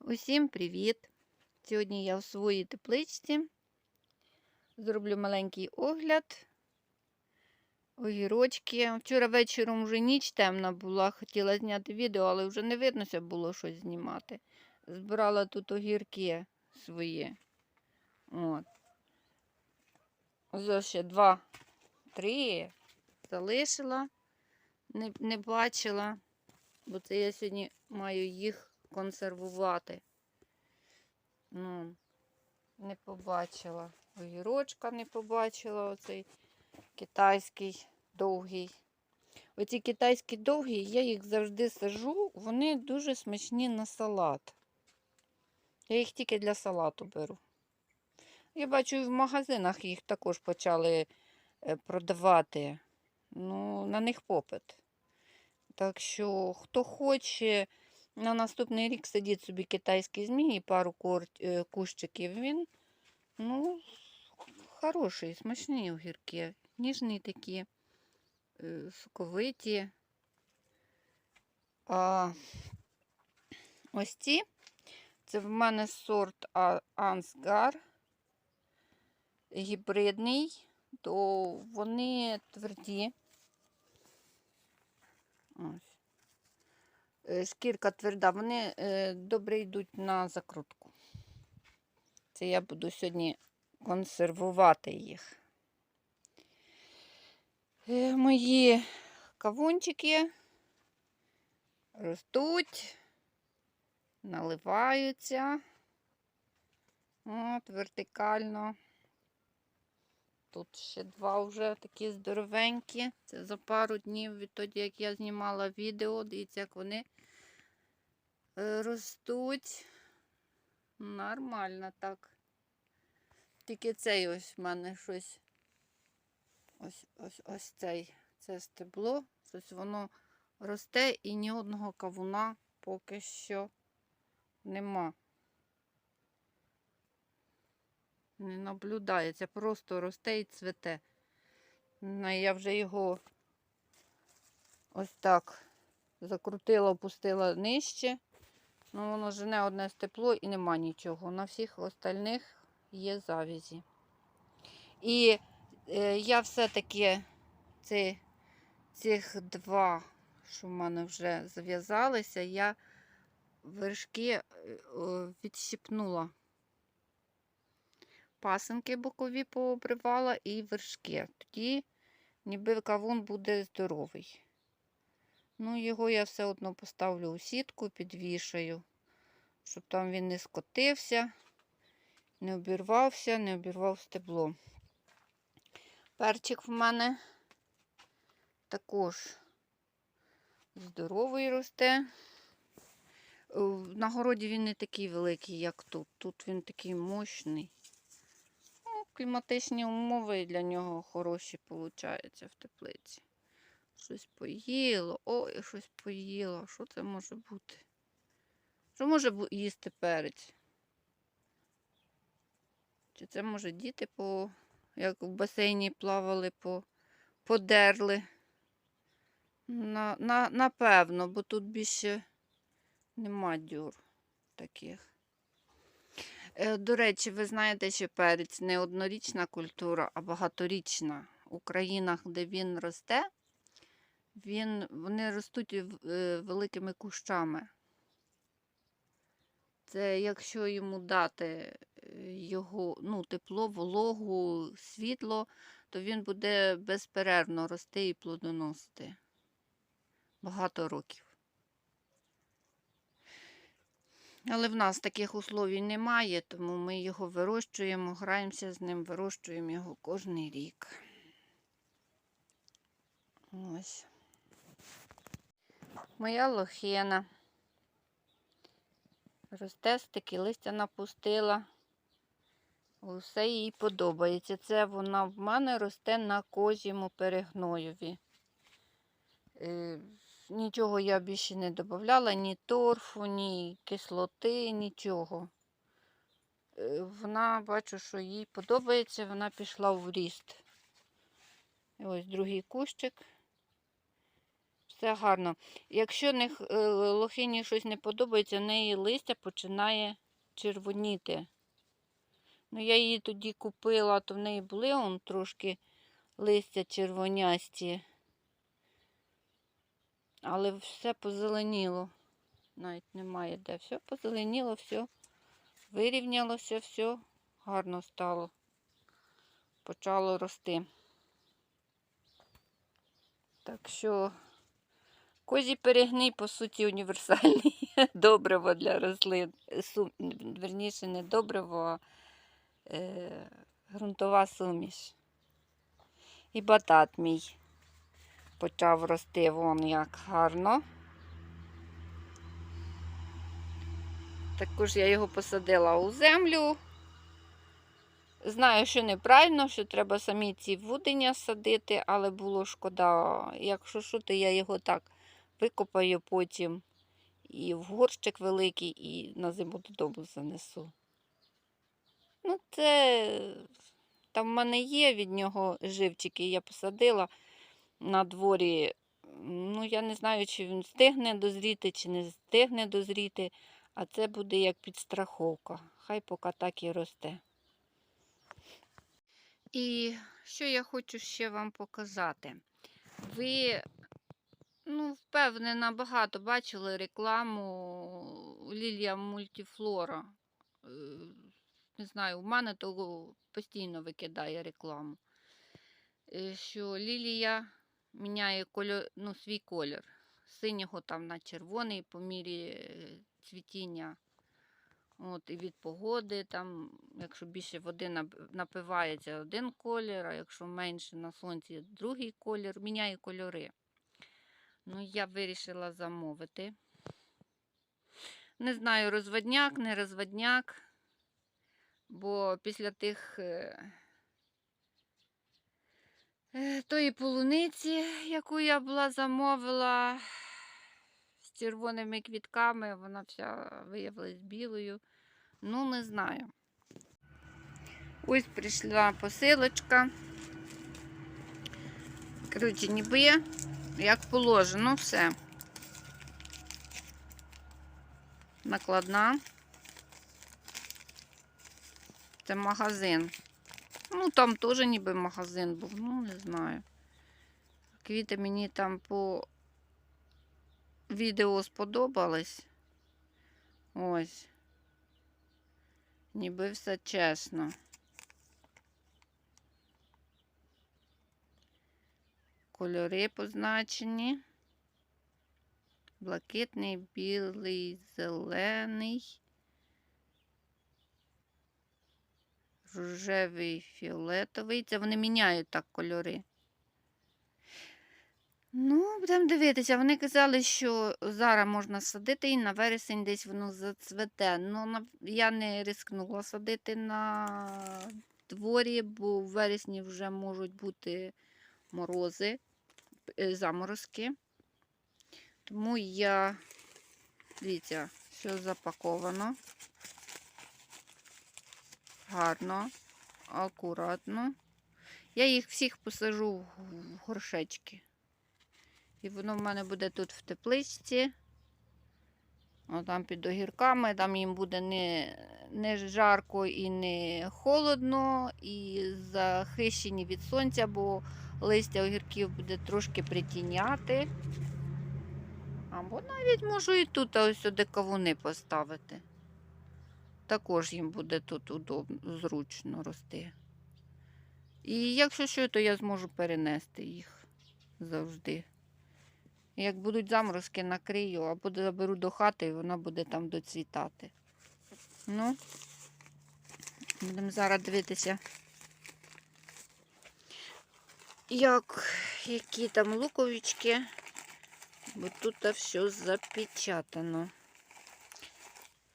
Усім привіт! Сьогодні я в своїй тепличці зроблю маленький огляд. Огірочки. Вчора вечором вже ніч темна була, хотіла зняти відео, але вже не виднося було щось знімати. Збирала тут огірки свої. От. Ось ще два, три залишила, не, не бачила, бо це я сьогодні маю їх консервувати. Ну, не побачила. Огірочка не побачила, оцей китайський довгий. Оці китайські довгі, я їх завжди сажу, вони дуже смачні на салат. Я їх тільки для салату беру. Я бачу, і в магазинах їх також почали е, продавати. Ну, на них попит. Так що, хто хоче на наступний рік садіть собі китайські змії, і пару е, кущиків, він ну, хороший, смачні огірки. Ніжні такі, е, соковиті. А, ось ці. Це в мене сорт Ансгар. Гібридний, то вони тверді. Ось. Е, Шкірка тверда, вони е, добре йдуть на закрутку. Це я буду сьогодні консервувати їх. Е, Мої кавунчики ростуть, наливаються. От, вертикально. Тут ще два вже такі здоровенькі. Це за пару днів відтоді, як я знімала відео. Дивіться, як вони ростуть. Нормально так. Тільки цей ось в мене щось. Ось ось ось цей. Це стебло. Щось воно росте і ні одного кавуна поки що нема. Не наблюдається, просто росте і цвете. Ну, Я вже його ось так закрутила, опустила нижче. Ну, воно жене одне степло і нема нічого. На всіх остальних є завязі. І е, я все-таки ці, цих два, що в мене вже зав'язалися, я вершки е, відщипнула. Пасинки бокові пообривала і вершки. Тоді ніби кавун буде здоровий. Ну, його я все одно поставлю у сітку, підвішаю, щоб там він не скотився, не обірвався, не обірвав стебло. Перчик в мене також здоровий росте. Е, На городі він не такий великий, як тут. Тут він такий мощний. Ну, кліматичні умови для нього хороші, виходить, в теплиці. Щось поїло. Ой, щось поїло. Що це може бути? Що може їсти перець? Чи це може діти по, як в басейні плавали, по, подерли? На, на, напевно, бо тут більше нема дюр таких. Е, До речі, ви знаєте, що перець не однорічна культура, а багаторічна. У країнах, де він росте, він, вони ростуть е, великими кущами. Це якщо йому дати е, його ну, тепло, вологу, світло, то він буде безперервно рости і плодоносити багато років. Але в нас таких условій немає, тому ми його вирощуємо, граємося з ним, вирощуємо його кожен рік. Ось. Моя лохина. Росте стики, листя напустила. Усе їй подобається. Це вона в мене росте на козьому перегноєві. Е, Нічого я більше не додавала, ні торфу, ні кислоти, нічого. Е, Вона, бачу, що їй подобається, вона пішла в ріст. Ось другий кущик. Все гарно. Якщо не, лохині щось не подобається, в неї листя починає червоніти. Ну, я її тоді купила, то в неї були он трошки листя червонясті. Але все позеленіло. Навіть немає де. Все позеленіло, все вирівнялося, все гарно стало. Почало рости. Так що козій перегній, по суті, універсальний добриво для рослин. Сум... Верніше, не добриво, а е... ґрунтова суміш. І батат мій почав рости вон як гарно. Також я його посадила у землю. Знаю, що неправильно, що треба самі ці вудення садити, але було шкода. Якщо що, то я його так викопаю потім і в горщик великий, і на зиму додому занесу. Ну, це там в мене є від нього живчики, я посадила на дворі. Ну, я не знаю, чи він встигне дозріти, чи не встигне дозріти, а це буде як підстраховка. Хай поки так і росте. І що я хочу ще вам показати? Ви, ну, впевнена, багато бачили рекламу Лілія Мультифлора. Е, Не знаю, у мене того постійно викидає рекламу. Е, Що Лілія міняє кольор, ну, свій колір. Синього там на червоний по мірі е, цвітіння. От, і від погоди, там, якщо більше води напивається один колір, а якщо менше на сонці другий колір, міняє кольори. Ну, я вирішила замовити. Не знаю, розводняк, не розводняк, бо після тих е, е, тої полуниці, яку я була замовила з червоними квітками, вона вся виявилась білою. Ну, не знаю. Ось прийшла посилочка. Коротше, ніби як положено, все. Накладна. Це магазин. Ну, там теж ніби магазин був, ну, не знаю. Квіти мені там по відео сподобались. Ось. Ніби все чесно. Кольори позначені. Блакитний, білий, зелений, рожевий, фіолетовий. Це вони міняють так кольори. Ну, будемо дивитися. Вони казали, що зараз можна садити і на вересень десь воно зацвете. Ну, я не рискнула садити на дворі, бо в вересні вже можуть бути морози, заморозки. Тому я, дивіться, все запаковано. Гарно, акуратно. Я їх всіх посажу в горшечки. І воно в мене буде тут в тепличці. О, там під огірками, там їм буде не, не жарко і не холодно, і захищені від сонця, бо листя огірків буде трошки притіняти. Або навіть можу і тут ось сюди кавуни поставити. Також їм буде тут удобно, зручно рости. І якщо що, то я зможу перенести їх завжди. Як будуть заморозки, накрию, або заберу до хати, і вона буде там доцвітати. Ну, будемо зараз дивитися, як, які там луковички, бо тут все запечатано.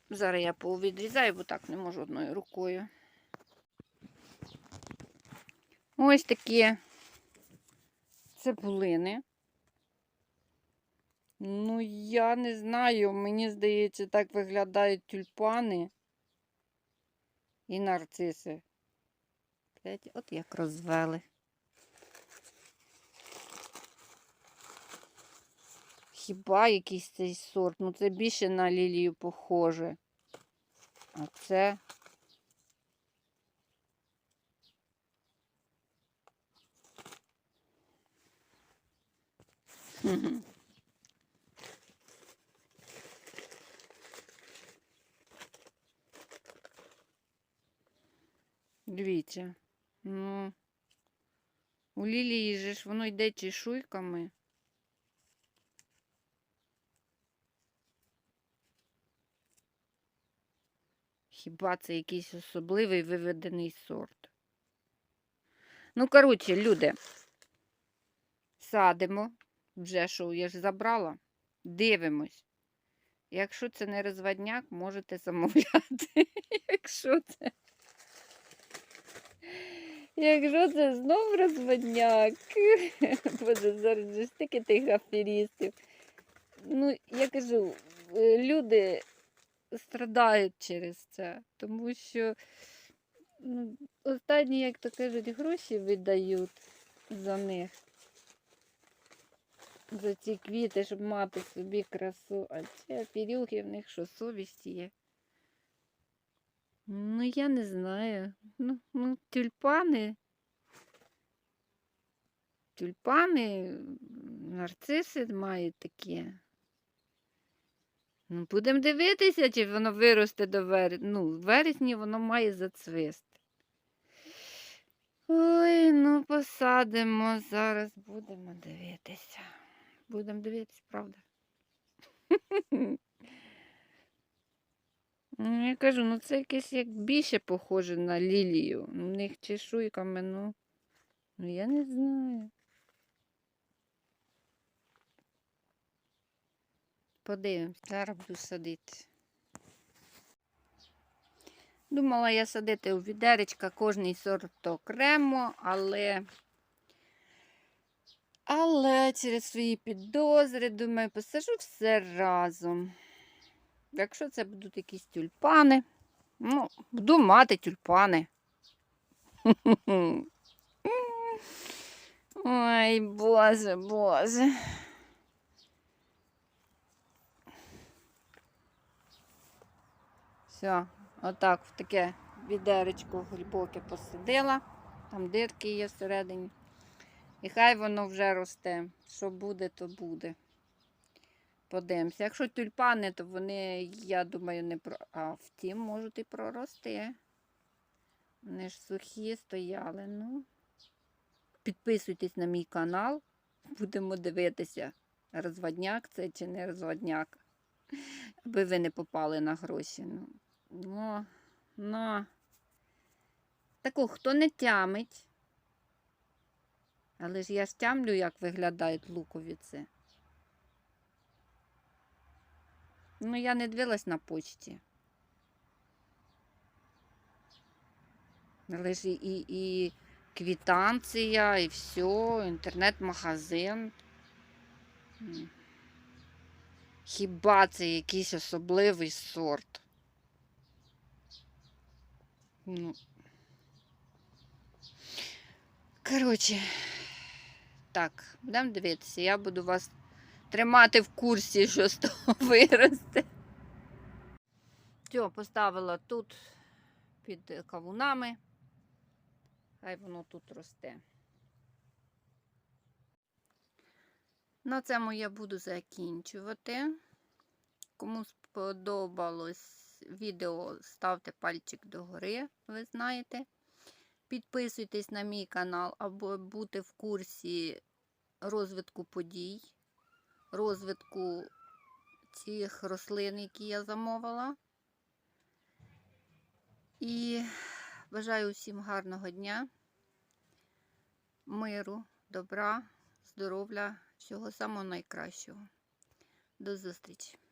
Зараз я повідрізаю, бо так не можу одною рукою. Ось такі цибулини. Ну, я не знаю, мені здається, так виглядають тюльпани і нарциси. От як розвели. Хіба якийсь цей сорт? Ну це більше на лілію похоже. А це. Дивіться. Ну, у лілії же ж воно йде чешуйками. Хіба це якийсь особливий виведений сорт? Ну, коротше, люди, садимо, вже що я ж забрала, дивимось. Якщо це не розводняк, можете замовляти. Якщо це. Якщо це знов розводняк, Боже, зараз стільки тих аферістів. Ну, я кажу, е, люди страдають через це, тому що ну, останні, як то кажуть, гроші видають за них. За ці квіти, щоб мати собі красу. А ці апірюхи в них що совість є. Ну, я не знаю. Ну, ну тюльпани. Тюльпани, нарциси мають такі. Ну, будемо дивитися, чи воно виросте до вересня. Ну, в вересні воно має зацвисти. Ой, ну посадимо. Зараз будемо дивитися. Будемо дивитися, правда? Ну, я кажу, ну це якесь як більше похоже на лілію. У них чешуйками, ну, ну я не знаю. Подивимось, зараз буду садити. Думала я садити у відеречка кожний сорт окремо, але. Але через свої підозри, думаю, посажу все разом. Якщо це будуть якісь тюльпани, ну, буду мати тюльпани. Ой, Боже, Боже. Все, отак в таке відеречко глибоке посадила. Там дирки є всередині. І хай воно вже росте. Що буде, то буде. Подивимося. Якщо тюльпани, то вони, я думаю, не про. А втім, можуть і прорости. Вони ж сухі стояли. Ну. Підписуйтесь на мій канал. Будемо дивитися, розводняк це чи не розводняк. Аби ви не попали на гроші. Ну, ну, ну. Таку, хто не тямить. Але ж я ж тямлю, як виглядають луковиці. Ну, я не дивилась на почті. Але ж і, і, і квітанція, і все, інтернет-магазин. Хіба це якийсь особливий сорт? Ну. Коротше, так, будемо дивитися. Я буду вас тримати в курсі, що з того виросте. Все, поставила тут під кавунами. Хай воно тут росте. На цьому я буду закінчувати. Кому сподобалось відео, ставте пальчик догори, ви знаєте. Підписуйтесь на мій канал, аби бути в курсі розвитку подій, розвитку цих рослин, які я замовила. І бажаю усім гарного дня, миру, добра, здоров'я, всього самого найкращого. До зустрічі!